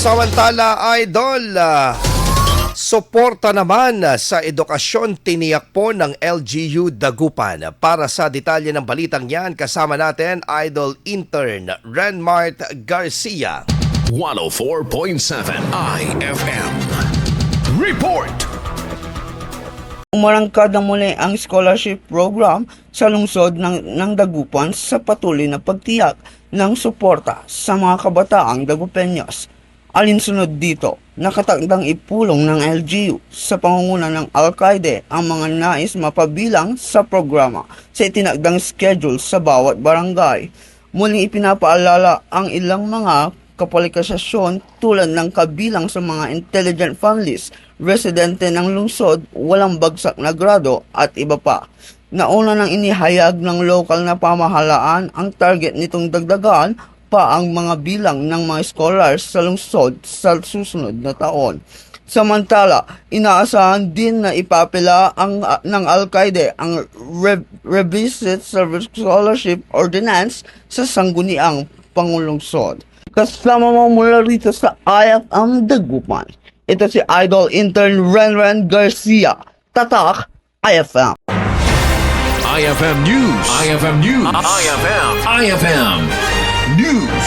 Samantala, Idol, ah, suporta naman sa edukasyon tiniyak po ng LGU Dagupan. Para sa detalye ng balitang yan, kasama natin Idol Intern Renmart Garcia. 104.7 IFM. Report! Umarangkad na muli ang scholarship program sa lungsod ng, ng Dagupan sa patuloy na pagtiyak ng suporta sa mga kabataang Dagupenyos. Alinsunod dito, nakatagdang ipulong ng LGU sa pangunguna ng Al-Qaeda ang mga nais mapabilang sa programa sa itinagdang schedule sa bawat barangay. Muling ipinapaalala ang ilang mga kapalikasasyon tulad ng kabilang sa mga intelligent families, residente ng lungsod, walang bagsak na grado at iba pa. Nauna nang inihayag ng lokal na pamahalaan ang target nitong dagdagan pa ang mga bilang ng mga scholars sa lungsod sa susunod na taon. Samantala, inaasahan din na ipapila ang, ah, ng Al-Qaeda ang Re- Revisit Service Scholarship Ordinance sa sangguniang pangulungsod. Kasama mo mula rito sa IFM Dagupan. Ito si Idol Intern Renren Garcia. Tatak, IFM. IFM News. IFM News. IFM. IFM News.